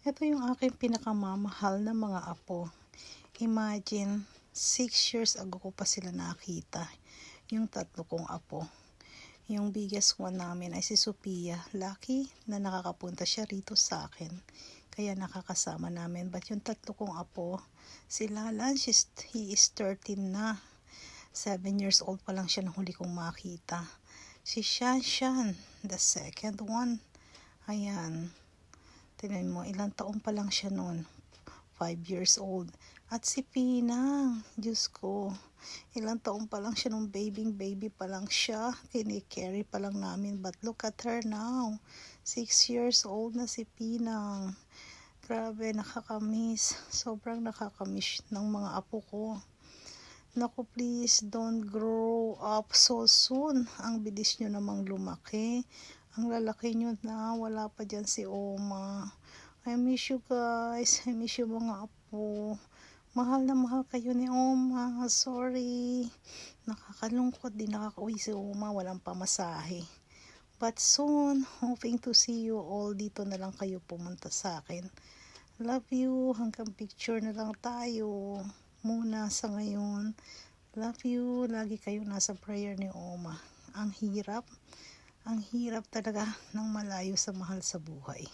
Ito yung aking pinakamamahal na mga apo. Imagine, 6 years ago ko pa sila nakita. Yung tatlo kong apo. Yung biggest one namin ay si Sophia. Lucky na nakakapunta siya rito sa akin. Kaya nakakasama namin. But yung tatlo kong apo, si Lalan, she's, he is 13 na. 7 years old pa lang siya nung huli kong makita. Si Shan Shan, the second one. Ayan. Tingnan mo, ilang taon pa lang siya noon. 5 years old. At si Pinang, Diyos ko, ilang taon pa lang siya nung babying baby pa lang siya. Kinikerry pa lang namin. But look at her now. 6 years old na si Pinang. Grabe, nakakamiss. Sobrang nakakamiss ng mga apo ko. Naku, please don't grow up so soon. Ang bilis nyo namang lumaki. Ang lalaki nyo na, wala pa dyan si Oma. I miss you guys. I miss you mga apo. Mahal na mahal kayo ni Oma. Sorry. Nakakalungkot din nakakauwi si Oma. Walang pamasahe. But soon, hoping to see you all. Dito na lang kayo pumunta sa akin. Love you. Hanggang picture na lang tayo. Muna sa ngayon. Love you. Lagi kayo nasa prayer ni Oma. Ang hirap. Ang hirap talaga ng malayo sa mahal sa buhay.